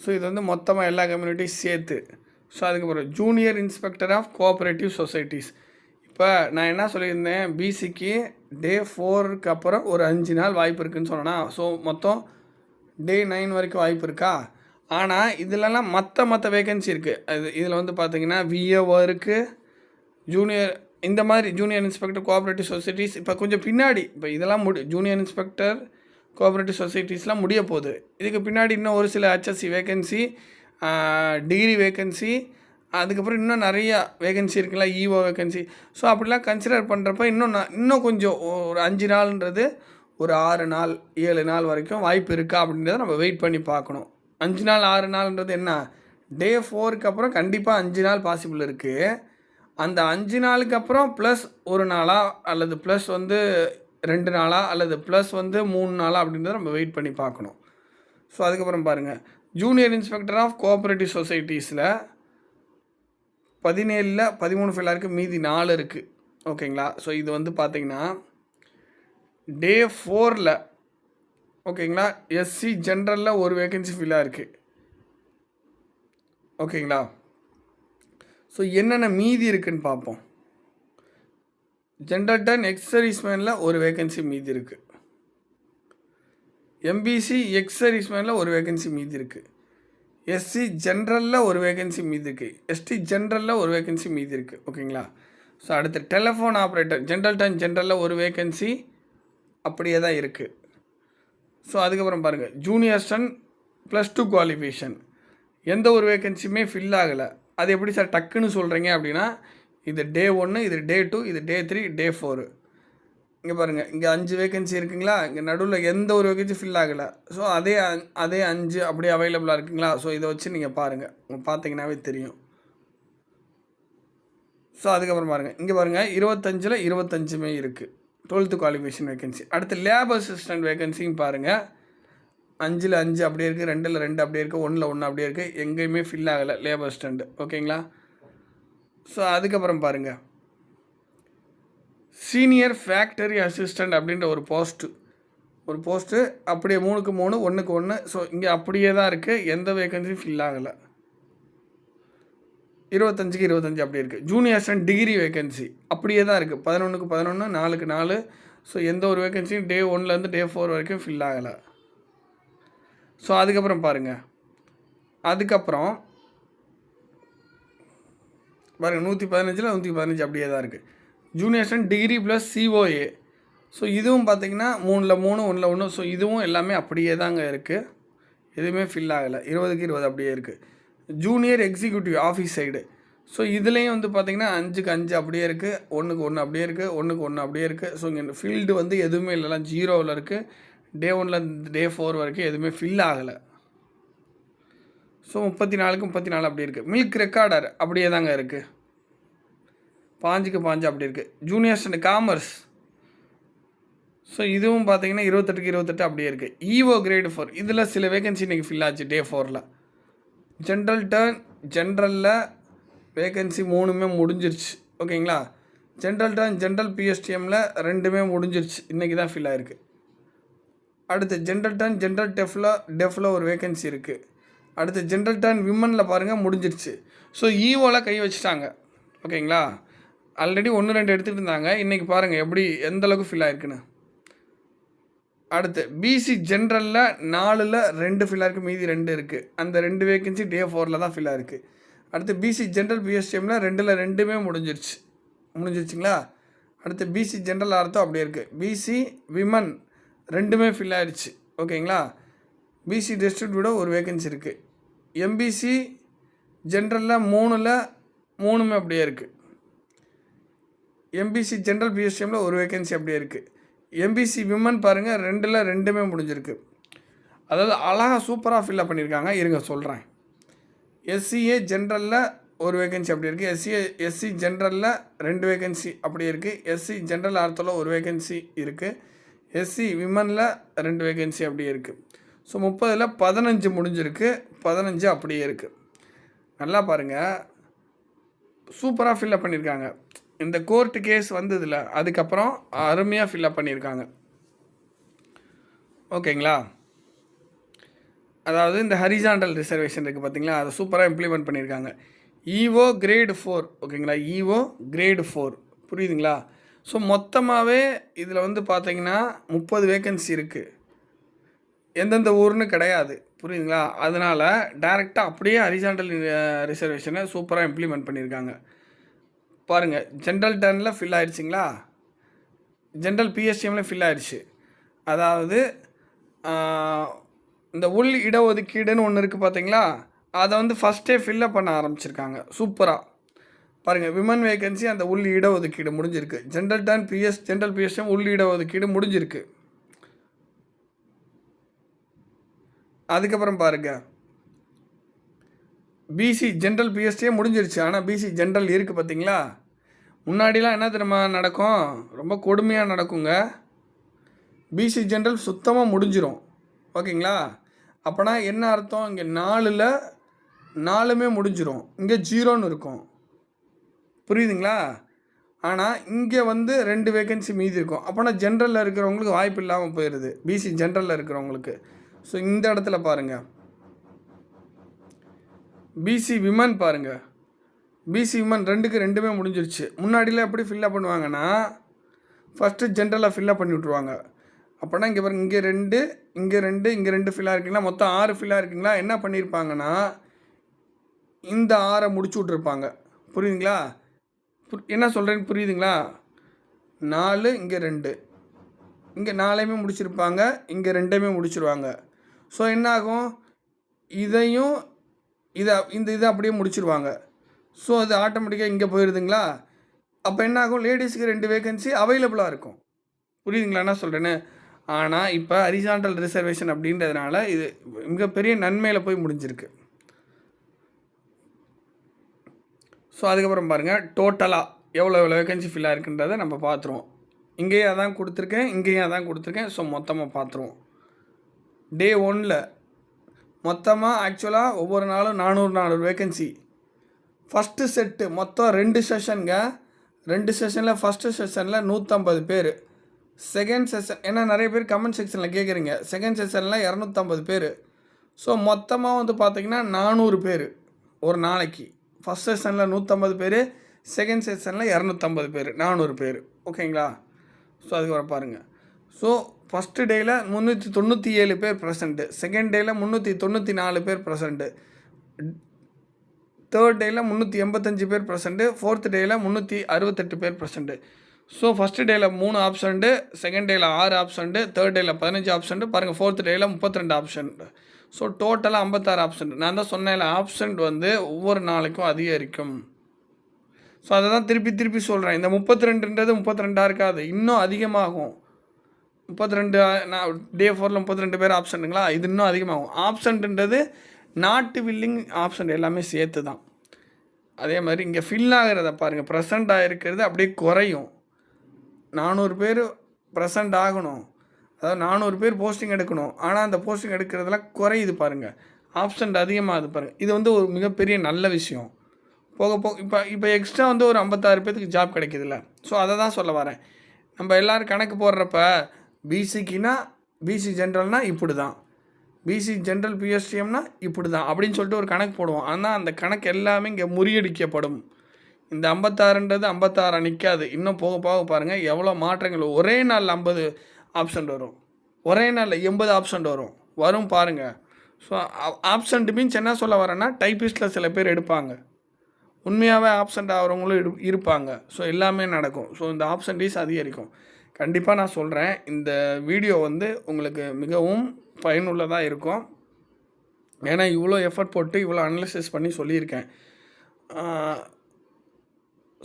Speaker 1: ஸோ இது வந்து மொத்தமாக எல்லா கம்யூனிட்டியும் சேர்த்து. ஸோ அதுக்கப்புறம் junior inspector of cooperative societies இப்போ நான் என்ன சொல்லியிருந்தேன்? பிசிக்கு டே ஃபோருக்கு அப்புறம் ஒரு அஞ்சு நாள் வாய்ப்பு இருக்குன்னு சொன்னேன்னா ஸோ மொத்தம் டே நைன் வரைக்கும் வாய்ப்பு இருக்கா? ஆனால் இதிலலாம் மற்ற மற்ற வேகன்சி இருக்குது அது இதில் வந்து பார்த்தீங்கன்னா விஏஓ இருக்குது ஜூனியர் இந்த மாதிரி ஜூனியர் இன்ஸ்பெக்டர் கோஆப்ரேட்டிவ் சொசைட்டிஸ் இப்போ கொஞ்சம் பின்னாடி இப்போ இதெல்லாம் முடி ஜூனியர் இன்ஸ்பெக்டர் கோஆப்ரேட்டிவ் சொசைட்டிஸ்லாம் முடிய போகுது. இதுக்கு பின்னாடி இன்னும் ஒரு சில ஹெச்எஸ்சி வேகன்சி டிகிரி வேக்கன்சி அதுக்கப்புறம் இன்னும் நிறையா வேகன்சி இருக்குல்ல ஈஓ வேகன்சி ஸோ அப்படிலாம் கன்சிடர் பண்ணுறப்ப இன்னும் நான் இன்னும் கொஞ்சம் ஒரு அஞ்சு நாள்ன்றது ஒரு ஆறு நாள் ஏழு நாள் வரைக்கும் வாய்ப்பு இருக்கா அப்படின்றத நம்ம வெயிட் பண்ணி பார்க்கணும். அஞ்சு நாள் ஆறு நாள்ன்றது என்ன? டே ஃபோருக்கு அப்புறம் கண்டிப்பாக அஞ்சு நாள் பாசிபிள் இருக்குது அந்த அஞ்சு நாளுக்கு அப்புறம் ப்ளஸ் ஒரு நாளாக அல்லது ப்ளஸ் வந்து ரெண்டு நாளாக அல்லது ப்ளஸ் வந்து மூணு நாளாக அப்படின்றத நம்ம வெயிட் பண்ணி பார்க்கணும். ஸோ அதுக்கப்புறம் பாருங்கள் ஜூனியர் இன்ஸ்பெக்டர் ஆஃப் கோஆப்ரேட்டிவ் சொசைட்டிஸில் பதினேழில் பதிமூணு ஃபில்லாக இருக்குது மீதி நாலு இருக்குது ஓகேங்களா ஸோ இது வந்து பார்த்தீங்கன்னா டே ஃபோரில் ஓகேங்களா எஸ்சி ஜென்ரலில் ஒரு வேகன்சி ஃபில்லாக இருக்குது ஓகேங்களா ஸோ என்னென்ன மீதி இருக்குன்னு பார்ப்போம் ஜென்ரல் டன் எக்ஸ் சர்வீஸ்மேனில் ஒரு வேகன்சி மீதி இருக்குது எம்பிசி எக்ஸ் சர்வீஸ்மேனில் ஒரு வேகன்சி மீதி இருக்குது எஸ்சி ஜென்ரலில் ஒரு வேகன்சி மீதி இருக்குது எஸ்டி ஜென்ரலில் ஒரு வேகன்சி மீதி இருக்குது ஓகேங்களா? ஸோ அடுத்து டெலஃபோன் ஆப்ரேட்டர் ஜென்ரல் டைம் ஜென்ரலில் ஒரு வேகன்சி அப்படியே தான் இருக்குது ஸோ அதுக்கப்புறம் பாருங்கள் ஜூனியர்ஸ்டன் ப்ளஸ் டூ குவாலிஃபிகேஷன் எந்த ஒரு வேகன்சியுமே ஃபில் ஆகலை. அது எப்படி சார் டக்குன்னு சொல்கிறீங்க அப்படின்னா இது டே ஒன்று இது டே டூ இது டே த்ரீ டே ஃபோரு இங்கே பாருங்கள் இங்கே அஞ்சு வேகன்சி இருக்குங்களா? இங்கே நடுவில் எந்த ஒரு வேகன்சி ஃபில் ஆகலை. ஸோ அதே அ- அதே அஞ்சு அப்படியே அவைலபிளாக இருக்குங்களா? ஸோ இதை வச்சு நீங்கள் பாருங்கள் பார்த்தீங்கன்னாவே தெரியும். ஸோ அதுக்கப்புறம் பாருங்கள் இங்கே பாருங்கள் இருபத்தஞ்சில் இருபத்தஞ்சுமே இருக்குது டுவெல்த்து குவாலிஃபிகேஷன் வேகன்சி அடுத்து லேப் அசிஸ்டன்ட் வேகன்சியும் பாருங்கள் அஞ்சில் அஞ்சு அப்படியே இருக்குது ரெண்டில் ரெண்டு அப்படியே இருக்குது ஒன்றில் ஒன்று அப்படியே இருக்குது எங்கேயுமே ஃபில் ஆகலை லேபர் அசிஸ்டண்ட் ஓகேங்களா ஸோ அதுக்கப்புறம் பாருங்கள் சீனியர் ஃபேக்டரி அசிஸ்டண்ட் அப்படின்ற ஒரு போஸ்ட்டு ஒரு போஸ்ட்டு அப்படியே மூணுக்கு மூணு ஒன்றுக்கு ஒன்று ஸோ இங்கே அப்படியே தான் இருக்குது எந்த வேகன்சியும் ஃபில் ஆகலை. இருபத்தஞ்சுக்கு இருபத்தஞ்சு அப்படி இருக்குது ஜூனியர் அசிஸ்டன்ட் டிகிரி வேகன்சி அப்படியே தான் இருக்குது பதினொன்றுக்கு பதினொன்று நாலுக்கு நாலு. ஸோ எந்த ஒரு வேகன்சியும் டே ஒன்லேருந்து டே ஃபோர் வரைக்கும் ஃபில் ஆகலை. ஸோ அதுக்கப்புறம் பாருங்கள் அதுக்கப்புறம் பாருங்கள் நூற்றி பதினஞ்சில் நூற்றி பதினஞ்சு அப்படியே தான் இருக்குது junior assistant degree plus COA so இதுவும் பார்த்தீங்கன்னா மூணில் மூணு ஒன்றில் ஒன்று ஸோ இதுவும் எல்லாமே அப்படியே தாங்க இருக்குது எதுவுமே ஃபில் ஆகலை. இருபதுக்கு இருபது அப்படியே இருக்குது junior executive office side so இதுலேயும் வந்து பார்த்திங்கன்னா அஞ்சுக்கு அஞ்சு அப்படியே இருக்குது ஒன்றுக்கு ஒன்று அப்படியே இருக்குது ஒன்றுக்கு ஒன்று அப்படியே இருக்குது ஸோ இங்கே ஃபீல்டு வந்து எதுவுமே இல்லைலாம் ஜீரோவில் இருக்குது டே ஒனில் டே ஃபோர் வரைக்கும் எதுவுமே ஃபில் ஆகலை. ஸோ முப்பத்தி நாலுக்கு முப்பத்தி நாலு அப்படி இருக்குது மில்க் ரெக்கார்டர் அப்படியே தாங்க இருக்குது பாஞ்சுக்கு பாஞ்சு அப்படி இருக்குது ஜூனியர்ஸ் அண்ட் காமர்ஸ் ஸோ இதுவும் பார்த்தீங்கன்னா இருபத்தெட்டுக்கு இருபத்தெட்டு அப்படியே இருக்குது ஈவோ கிரேடு ஃபோர் இதில் சில வேகன்சி இன்றைக்கி ஃபில் ஆச்சு டே ஃபோரில் ஜென்ரல் டேர்ன் ஜென்ரலில் வேகன்சி மூணுமே முடிஞ்சிருச்சு. ஓகேங்களா ஜென்ரல் டர்ன் ஜென்ரல் பிஎஸ்டிஎம்மில் ரெண்டுமே முடிஞ்சிருச்சு. இன்றைக்கி தான் ஃபில் ஆயிருக்கு. அடுத்து ஜென்ரல் டர்ன் ஜென்ரல் டெஃபில் டெஃபில் ஒரு வேகன்சி இருக்குது அடுத்து ஜென்ரல் டேர்ன் விமனில் பாருங்கள் முடிஞ்சிருச்சு. ஸோ ஈவோவில் கை வச்சுட்டாங்க. ஓகேங்களா ஆல்ரெடி ஒன்று ரெண்டு எடுத்துகிட்டு இருந்தாங்க. இன்றைக்கி பாருங்கள் எப்படி எந்த அளவுக்கு ஃபில் ஆயிருக்குன்னு. அடுத்து பிசி ஜென்ரலில் நாலில் ரெண்டு ஃபில் இருக்குது மீதி ரெண்டு இருக்குது அந்த ரெண்டு வேகன்சி டே ஃபோரில் தான் ஃபில் ஆயிருக்கு. அடுத்து பிசி ஜென்ரல் பிஎஸ்டிஎம்மில் ரெண்டில் ரெண்டுமே முடிஞ்சிருச்சு. முடிஞ்சிருச்சுங்களா? அடுத்து பிசி ஜென்ரல் அர்த்தம் அப்படியே இருக்குது பிசி விமன் ரெண்டுமே ஃபில் ஆயிடுச்சு ஓகேங்களா? பிசி டிஸ்ட்ரிபியூட ஒரு வேகன்சி இருக்குது எம்பிசி ஜென்ரலில் மூணில் மூணுமே அப்படியே இருக்குது எம்பிசி ஜென்ரல் பிஎஸ்டிஎம்மில் ஒரு வேகன்சி அப்படியே இருக்குது எம்பிசி விமன் பாருங்கள் ரெண்டில் ரெண்டுமே முடிஞ்சிருக்கு. அதாவது அழகாக சூப்பராக ஃபில்லப் பண்ணியிருக்காங்க இருங்க சொல்கிறேன் எஸ்சிஏ ஜென்ரலில் ஒரு வேகன்சி அப்படி இருக்குது எஸ்சிஏ எஸ்சி ஜென்ரலில் ரெண்டு வேகன்சி அப்படி இருக்குது எஸ்சி ஜென்ரல் அர்த்தத்தில் ஒரு வேகன்சி இருக்குது எஸ்சி விமனில் ரெண்டு வேகன்சி அப்படியே இருக்குது ஸோ முப்பதில் பதினஞ்சு முடிஞ்சிருக்கு. பதினஞ்சு அப்படியே இருக்குது நல்லா பாருங்கள் சூப்பராக ஃபில்லப் பண்ணியிருக்காங்க இந்த கோர்ட்டு கேஸ் வந்ததில்ல அதுக்கப்புறம் அருமையாக ஃபில்லப் பண்ணியிருக்காங்க. ஓகேங்களா? அதாவது இந்த ஹரிசாண்டல் ரிசர்வேஷன் இருக்குது பார்த்தீங்களா அதை சூப்பராக இம்ப்ளிமெண்ட் பண்ணியிருக்காங்க. ஈவோ கிரேடு ஃபோர் ஓகேங்களா? ஈவோ கிரேடு ஃபோர் புரியுதுங்களா? ஸோ மொத்தமாகவே இதில் வந்து பார்த்தீங்கன்னா முப்பது வேகன்சி இருக்குது எந்தெந்த ஊர்னு கிடையாது. புரியுதுங்களா? அதனால் டைரெக்டாக அப்படியே ஹரிசாண்டல் ரிசர்வேஷனை சூப்பராக இம்ப்ளிமெண்ட் பண்ணியிருக்காங்க. பாருங்கள் ஜென்ரல் டர்னில் ஃபில் ஆயிடுச்சுங்களா? ஜென்ரல் பிஎஸ்டிஎம்மில் ஃபில் ஆயிடுச்சு. அதாவது இந்த உள் இடஒதுக்கீடுன்னு ஒன்று இருக்குது பார்த்தீங்களா அதை வந்து ஃபஸ்ட்டே ஃபில்லப் பண்ண ஆரம்பிச்சிருக்காங்க. சூப்பராக பாருங்கள் விமன் வேகன்சி அந்த உள் இடஒதுக்கீடு முடிஞ்சிருக்கு. General turn PS general PSM உள் இடஒதுக்கீடு முடிஞ்சிருக்கு. அதுக்கப்புறம் பாருங்கள் பிசி ஜென்ரல் பிஎஸ்டியே முடிஞ்சிருச்சு. ஆனால் பிசி ஜென்ரல் இருக்குது பார்த்தீங்களா முன்னாடிலாம் என்ன தெரியுமா நடக்கும்? ரொம்ப கொடுமையாக நடக்குங்க. பிசி ஜென்ரல் சுத்தமாக முடிஞ்சிரும். ஓகேங்களா? அப்போனா என்ன அர்த்தம்? இங்கே நாலில் நாலுமே முடிஞ்சிரும். இங்கே ஜீரோன்னு இருக்கும். புரியுதுங்களா? ஆனால் இங்கே வந்து ரெண்டு வேகன்சி மீதி இருக்கும். அப்போனா ஜென்ரலில் இருக்கிறவங்களுக்கு வாய்ப்பு இல்லாமல் போயிடுது பிசி ஜென்ரலில் இருக்கிறவங்களுக்கு. ஸோ இந்த இடத்துல பாருங்கள் பிசி விமன் பாருங்கள் பிசி விமன் ரெண்டுக்கு ரெண்டுமே முடிஞ்சிருச்சு. முன்னாடிலாம் எப்படி ஃபில்லப் பண்ணுவாங்கன்னா ஃபஸ்ட்டு ஜென்ரலாக ஃபில்லப் பண்ணி விட்ருவாங்க அப்போனா இங்கே பாருங்க இங்கே ரெண்டு இங்கே ரெண்டு இங்கே ரெண்டு ஃபில்லாக இருக்கீங்களா? மொத்தம் ஆறு ஃபில்லாக இருக்கீங்களா? என்ன பண்ணியிருப்பாங்கன்னா இந்த ஆறை முடிச்சு விட்ருப்பாங்க புரியுதுங்களா? புரி- என்ன சொல்கிறேன்னு புரியுதுங்களா? நாலு இங்கே ரெண்டு. இங்கே நாலையுமே முடிச்சிருப்பாங்க இங்கே ரெண்டையுமே முடிச்சிருவாங்க. ஸோ என்ன ஆகும் இதையும் இதை இந்த இதை அப்படியே முடிச்சிருவாங்க. ஸோ அது ஆட்டோமேட்டிக்காக இங்கே போயிடுதுங்களா அப்போ என்ன ஆகும்? லேடிஸுக்கு ரெண்டு வேகன்சி அவைலபிளாக இருக்கும். புரியுதுங்களா? என்ன சொல்கிறேன்னு ஆனால் இப்போ ஹரிசாண்டல் ரிசர்வேஷன் அப்படின்றதுனால இது மிகப்பெரிய நன்மையில் போய் முடிஞ்சிருக்கு. ஸோ அதுக்கப்புறம் பாருங்கள் டோட்டலாக எவ்வளோ எவ்வளோ வேகன்சி ஃபில்லாக இருக்குன்றதை நம்ம பார்த்துருவோம். இங்கேயும் அதான் கொடுத்துருக்கேன் இங்கேயும் அதான் கொடுத்துருக்கேன். ஸோ மொத்தமாக பார்த்துருவோம். டே ஒனில் மொத்தமாக ஆக்சுவலாக ஒவ்வொரு நாளும் நானூறு நானூறு வேகன்சி ஃபஸ்ட்டு செட்டு மொத்தம் ரெண்டு செஷனுங்க ரெண்டு செஷனில் ஃபஸ்ட்டு செஷனில் நூற்றம்பது பேர். செகண்ட் செஷன் ஏன்னா நிறைய பேர் கமெண்ட் செக்ஷனில் கேட்குறீங்க செகண்ட் செஷனில் இரநூத்தம்பது பேர். ஸோ மொத்தமாக வந்து பார்த்திங்கன்னா நானூறு பேர் ஒரு நாளைக்கு. ஃபஸ்ட் செஷனில் நூற்றம்பது பேர் செகண்ட் செஷனில் இரநூத்தம்பது பேர் நானூறு பேர். ஓகேங்களா ஸோ அதுக்கப்புறம் பாருங்கள் ஸோ ஃபஸ்ட்டு டேயில் முந்நூற்றி தொண்ணூற்றி ஏழு பேர் ப்ரெசண்ட்டு செகண்ட் டேயில் முந்நூற்றி தொண்ணூற்றி நாலு பேர் ப்ரெசண்ட்டு தேர்ட் டேயில் முந்நூற்றி எண்பத்தஞ்சு பேர் ப்ரெசண்ட்டு ஃபோர்த் டேயில் முந்நூற்றி அறுபத்தெட்டு பேர் ப்ரெசண்ட்டு ஸோ ஃபஸ்ட்டு டேயில் மூணு ஆப்ஷன்ட்டு செகண்ட் டேயில் ஆறு ஆப்ஷன்ட்டு தேர்ட் டேயில் பதினஞ்சு ஆப்ஷன்ட்டு பாருங்கள் ஃபோர்த் டேயில் முப்பத்திரெண்டு ஆப்ஷன்ட்டு ஸோ டோட்டலாக ஐம்பத்தாறு ஆப்ஷன்ட் நான் தான் சொன்னேன் ஆப்ஷன்ட் வந்து ஒவ்வொரு நாளைக்கும் அதிகரிக்கும். ஸோ அதை தான் திருப்பி திருப்பி சொல்கிறேன் இந்த முப்பத்தி ரெண்டுன்றது முப்பத்தி ரெண்டாக இருக்காது. இன்னும் அதிகமாகும். முப்பத்தி ரெண்டு நான் டே ஃபோரில் முப்பத்தி ரெண்டு பேர் ஆப்ஷன்ட்டுங்களா இது இன்னும் அதிகமாகும். ஆப்ஷன்ட்டுன்றது நாட்டு வில்லிங் ஆப்ஷன் எல்லாமே சேர்த்து தான் அதே மாதிரி இங்கே ஃபில் ஆகிறத பாருங்கள் ப்ரெசண்ட்டாக ஆகிருக்கிறது அப்படியே குறையும். நானூறு பேர் ப்ரெசண்ட் ஆகணும். அதாவது நானூறு பேர் போஸ்டிங் எடுக்கணும். ஆனால் அந்த போஸ்டிங் எடுக்கிறதெல்லாம் குறையுது பாருங்கள் ஆப்ஷன் அதிகமாகுது பாருங்கள் இது வந்து ஒரு மிகப்பெரிய நல்ல விஷயம். போக போக இப்போ இப்போ எக்ஸ்ட்ரா வந்து ஒரு ஐம்பத்தாறு பேத்துக்கு ஜாப் கிடைக்கிதுல்ல. ஸோ அதை தான் சொல்ல வரேன். நம்ம எல்லோரும் கணக்கு போடுறப்ப பிசிக்குனா பிசி ஜென்ரல்னால் இப்படி தான் பிசி ஜென்ரல் பிஎஸ்டிஎம்னா இப்படி தான் அப்படின்னு சொல்லிட்டு ஒரு கணக்கு போடுவோம். ஆனால் அந்த கணக்கு எல்லாமே இங்கே முறியடிக்கப்படும். இந்த ஐம்பத்தாறுன்றது ஐம்பத்தாறு நிற்காது இன்னும் போக போக பாருங்கள் எவ்வளோ மாற்றங்கள். ஒரே நாளில் ஐம்பது ஆப்ஷன் வரும். ஒரே நாளில் எண்பது ஆப்ஷன் வரும். வரும் பாருங்கள் ஸோ ஆப்ஷன்ட் மீன்ஸ் என்ன சொல்ல வரேன்னா டைப்பிஸ்ட்டில் சில பேர் எடுப்பாங்க. உண்மையாகவே ஆப்சண்ட் ஆகிறவங்களும் இரு இருப்பாங்க. ஸோ எல்லாமே நடக்கும். ஸோ இந்த ஆப்சன்டீஸ் அதிகரிக்கும். கண்டிப்பாக நான் சொல்கிறேன் இந்த வீடியோ வந்து உங்களுக்கு மிகவும் பயனுள்ளதாக இருக்கும். ஏன்னா இவ்வளோ எஃபர்ட் போட்டு இவ்வளோ அனலிசிஸ் பண்ணி சொல்லியிருக்கேன்.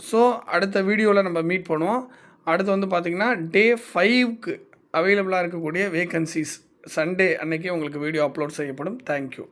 Speaker 1: ஸோ அடுத்த வீடியோவில் நம்ம மீட் பண்ணுவோம். அடுத்து வந்து பார்த்திங்கன்னா டே ஃபைவ்க்கு அவைலபிளாக இருக்கக்கூடிய வேகன்சிஸ் சண்டே அன்னைக்கு உங்களுக்கு வீடியோ அப்லோட் செய்யப்படும். தேங்க்யூ